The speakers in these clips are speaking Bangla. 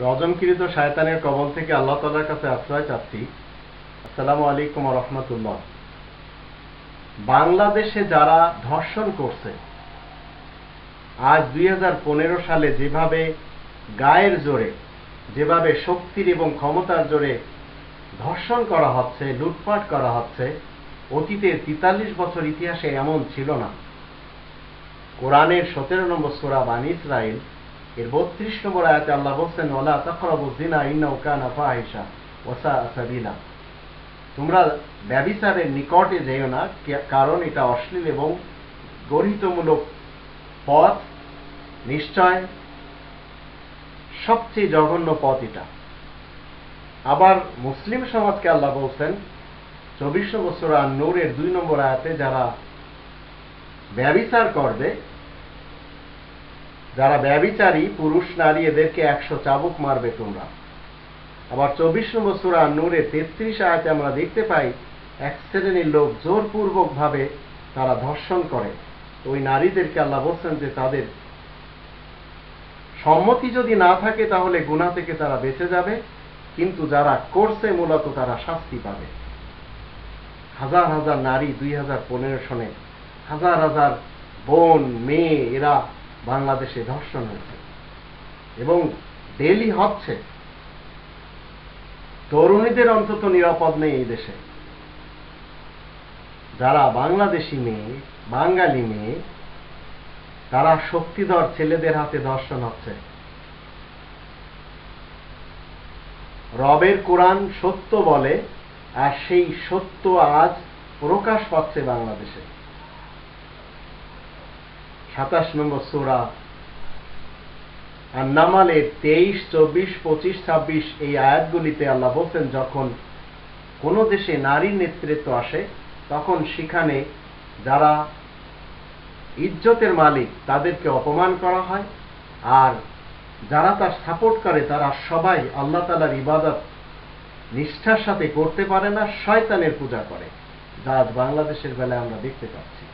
রজমকৃত শায়তানের কবল থেকে আল্লাহ তালার কাছে আশ্রয় চাচ্ছি। আসসালামু আলাইকুম রহমতুল্লাহ। বাংলাদেশে যারা ধর্ষণ করছে, আজ দুই হাজার পনেরো সালে যেভাবে গায়ের জোরে, যেভাবে শক্তির এবং ক্ষমতার জোরে ধর্ষণ করা হচ্ছে, লুটপাট করা হচ্ছে অতীতের তেতাল্লিশ বছর ইতিহাসে এমন ছিল না। কোরআনের সতেরো নম্বর সোরা বানী ইসরায়েল এর বত্রিশ নম্বর আয়াতে আল্লাহ বলছেন ওলা তখরাবু জিনা ইন্না কানা ফাহিশা ওসা সাবিলা। তোমরা ব্যবিচারের নিকটে যেও না কারণ এটা অশ্লীল এবং গরিতমূলক পথ, নিশ্চয় সবচেয়ে জঘন্য পথ এটা। আবার মুসলিম সমাজকে আল্লাহ বলছেন চব্বিশ বছর আর নূরের দুই নম্বর আয়াতে যারা ব্যবিচার করবে যারা ব্যবিচারী পুরুষ, নারী, এদেরকে একশো চাবুক মারবে তোমরা। আবার চব্বিশ নম্বর সুরা নূরে তেত্রিশ আয়াতে আমরা দেখতে পাই, এক শ্রেণির লোক জোরপূর্বক ভাবে তারা ধর্ষণ করে। ওই নারীদেরকে আল্লাহ বলছেন যে তাদের সম্মতি যদি না থাকে, তাহলে গুণা থেকে তারা বেঁচে যাবে, কিন্তু যারা করছে, মূলত তারা শাস্তি পাবে। হাজার হাজার নারী দুই হাজার পনেরো সনে হাজার হাজার বোন, মেয়ে, এরা বাংলাদেশে ধর্ষণ হয়েছে। এবং ডেলি হচ্ছে। তরুণীদের অন্তত নিরাপদ নেই এই দেশে। যারা বাংলাদেশি মেয়ে, বাঙালি মেয়ে, তারা শক্তিধর ছেলেদের হাতে ধর্ষণ হচ্ছে। রবের কোরআন সত্য বলে, আর সেই সত্য আজ প্রকাশ পাচ্ছে বাংলাদেশে। সাতাশ নম্বর সোরা। আর নামালের তেইশ, চব্বিশ, পঁচিশ, ছাব্বিশ এই আয়াতগুলিতে আল্লাহ বলছেন, যখন কোন দেশে নারীর নেতৃত্ব আসে, তখন সেখানে যারা ইজ্জতের মালিক, তাদেরকে অপমান করা হয়। আর যারা তার সাপোর্ট করে, তারা সবাই আল্লাহ তালার ইবাদত নিষ্ঠার সাথে করতে পারে না, শয়তানের পূজা করে, যা আজ বাংলাদেশের বেলায় আমরা দেখতে পাচ্ছি।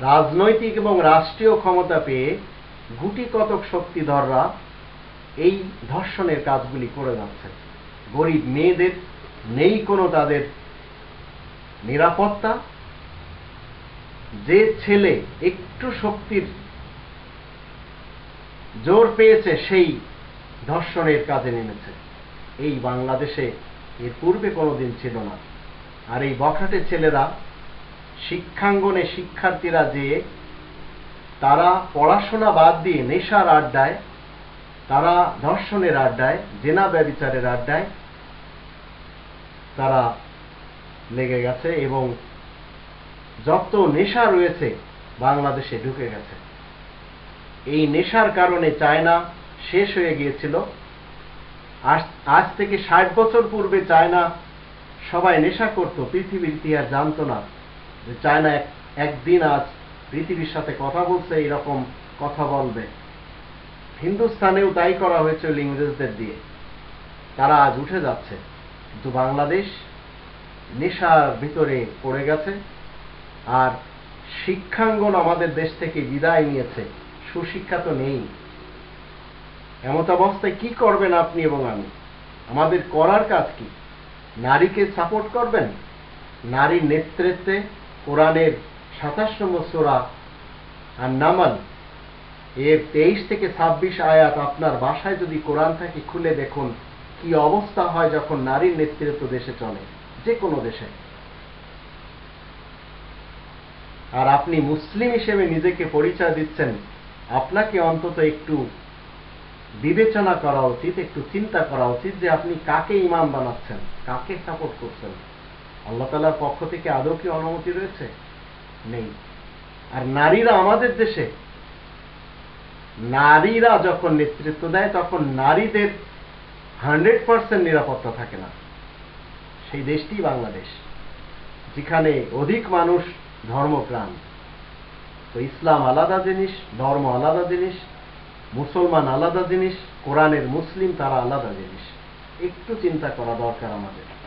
রাজনৈতিক এবং রাষ্ট্রীয় ক্ষমতা পেয়ে গুটি কতক শক্তিধররা এই ধর্ষণের কাজগুলি করে যাচ্ছে গরিব মেয়েদের, নেই কোনো তাদের নিরাপত্তা। যে ছেলে একটু শক্তির জোর পেয়েছে, সেই ধর্ষণের কাজে নেমেছে। এই বাংলাদেশে এর পূর্বে কোনোদিন ছিল না। আর এই বখাটে ছেলেরা শিক্ষাঙ্গনে শিক্ষার্থীরা যে তারা পড়াশোনা বাদ দিয়ে নেশার আড্ডায়, তারা ধর্ষণের আড্ডায়, জেনা ব্যবিচারের আড্ডায় তারা লেগে গেছে এবং যত নেশা রয়েছে বাংলাদেশে ঢুকে গেছে। এই নেশার কারণে চায়না শেষ হয়ে গিয়েছিল। আজ থেকে ষাট বছর পূর্বে চায়না সবাই নেশা করত, পৃথিবীর ইতিহাস জানতো না। যে চায়না এক- একদিন আজ পৃথিবীর সাথে কথা বলছে, এইরকম কথা বলবে। হিন্দুস্তানেও তাই করা হয়েছিল ইংরেজদের দিয়ে। তারা আজ উঠে যাচ্ছে, কিন্তু বাংলাদেশ নেশার ভিতরে পড়ে গেছে আর শিক্ষাঙ্গন আমাদের দেশ থেকে বিদায় নিয়েছে, সুশিক্ষা তো নেই। এমত অবস্থায় কি করবেন আপনি এবং আমি? আমাদের করার কাজ কি? নারীকে সাপোর্ট করবেন? নারীর নেতৃত্বে কোরআনের সাতাশ নম্বর সোরা আর নামাল এর তেইশ থেকে ছাব্বিশ আয়াত আপনার বাসায় যদি কোরআন থাকে, খুলে দেখুন কি অবস্থা হয় যখন নারীর নেতৃত্ব দেশে চলে, যে কোনো দেশে। আর আপনি মুসলিম হিসেবে নিজেকে পরিচয় দিচ্ছেন, আপনাকে অন্তত একটু বিবেচনা করা উচিত, একটু চিন্তা করা উচিত যে আপনি কাকে ইমাম বানাচ্ছেন, কাকে সাপোর্ট করছেন। আল্লাহ তালার পক্ষ থেকে আদৌ কি অনুমতি রয়েছে? নেই। আর নারীরা আমাদের দেশে, নারীরা যখন নেতৃত্ব দেয়, তখন নারীদের হান্ড্রেড পার্সেন্ট নিরাপত্তা থাকে না। সেই দেশটি বাংলাদেশ, যেখানে অধিক মানুষ ধর্মপ্রাণ। তো ইসলাম আলাদা জিনিস, ধর্ম আলাদা জিনিস, মুসলমান আলাদা জিনিস, কোরআনের মুসলিম তারা আলাদা জিনিস। একটু চিন্তা করা দরকার আমাদের।